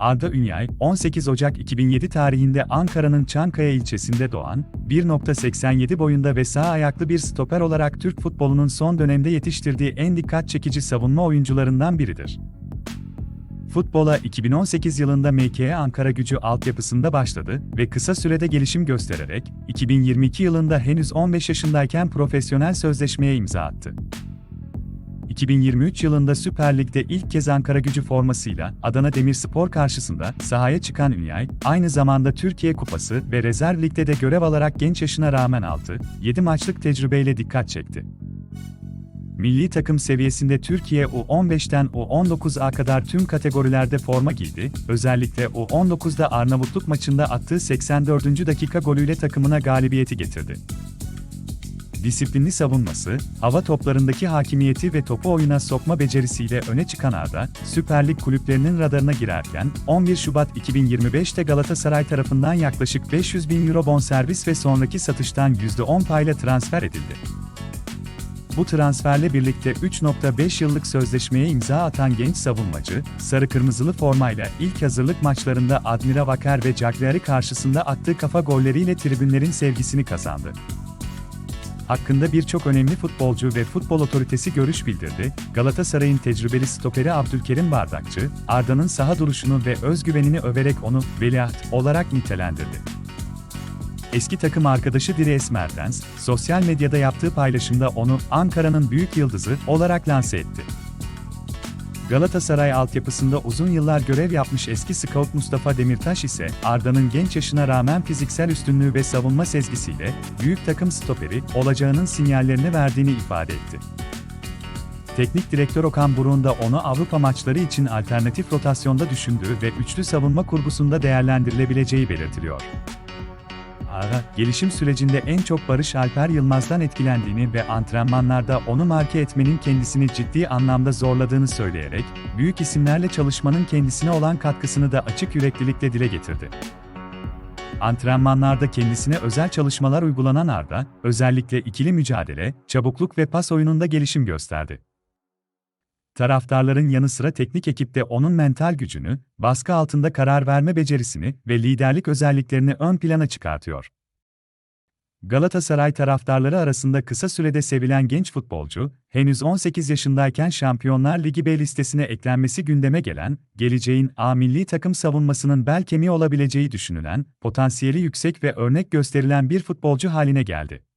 Arda Ünyay, 18 Ocak 2007 tarihinde Ankara'nın Çankaya ilçesinde doğan, 1.87 boyunda ve sağ ayaklı bir stoper olarak Türk futbolunun son dönemde yetiştirdiği en dikkat çekici savunma oyuncularından biridir. Futbola 2018 yılında MKE Ankara gücü altyapısında başladı ve kısa sürede gelişim göstererek, 2022 yılında henüz 15 yaşındayken profesyonel sözleşmeye imza attı. 2023 yılında Süper Lig'de ilk kez Ankara gücü formasıyla Adana Demirspor karşısında sahaya çıkan Ünyay, aynı zamanda Türkiye Kupası ve Rezerv Lig'de de görev alarak genç yaşına rağmen 6-7 maçlık tecrübeyle dikkat çekti. Milli takım seviyesinde Türkiye U15'ten U19'a kadar tüm kategorilerde forma giydi, özellikle U19'da Arnavutluk maçında attığı 84. dakika golüyle takımına galibiyeti getirdi. Disiplinli savunması, hava toplarındaki hakimiyeti ve topu oyuna sokma becerisiyle öne çıkan Arda, Süper Lig kulüplerinin radarına girerken, 11 Şubat 2025'te Galatasaray tarafından yaklaşık 500 bin euro bonservis ve sonraki satıştan %10 payla transfer edildi. Bu transferle birlikte 3.5 yıllık sözleşmeye imza atan genç savunmacı, sarı kırmızılı formayla ilk hazırlık maçlarında Admira Vakar ve Cagliari karşısında attığı kafa golleriyle tribünlerin sevgisini kazandı. Hakkında birçok önemli futbolcu ve futbol otoritesi görüş bildirdi. Galatasaray'ın tecrübeli stoperi Abdülkerim Bardakçı, Arda'nın saha duruşunu ve özgüvenini överek onu veliaht olarak nitelendirdi. Eski takım arkadaşı Dires Mertens, sosyal medyada yaptığı paylaşımda onu Ankara'nın büyük yıldızı olarak lanse etti. Galatasaray altyapısında uzun yıllar görev yapmış eski scout Mustafa Demirtaş ise Arda'nın genç yaşına rağmen fiziksel üstünlüğü ve savunma sezgisiyle büyük takım stoperi olacağının sinyallerini verdiğini ifade etti. Teknik direktör Okan Burun da onu Avrupa maçları için alternatif rotasyonda düşündüğü ve üçlü savunma kurgusunda değerlendirilebileceği belirtiliyor. Ara, gelişim sürecinde en çok Barış Alper Yılmaz'dan etkilendiğini ve antrenmanlarda onu marke etmenin kendisini ciddi anlamda zorladığını söyleyerek, büyük isimlerle çalışmanın kendisine olan katkısını da açık yüreklilikle dile getirdi. Antrenmanlarda kendisine özel çalışmalar uygulanan Arda, özellikle ikili mücadele, çabukluk ve pas oyununda gelişim gösterdi. Taraftarların yanı sıra teknik ekipte onun mental gücünü, baskı altında karar verme becerisini ve liderlik özelliklerini ön plana çıkartıyor. Galatasaray taraftarları arasında kısa sürede sevilen genç futbolcu, henüz 18 yaşındayken Şampiyonlar Ligi B listesine eklenmesi gündeme gelen, geleceğin A milli takım savunmasının bel kemiği olabileceği düşünülen, potansiyeli yüksek ve örnek gösterilen bir futbolcu haline geldi.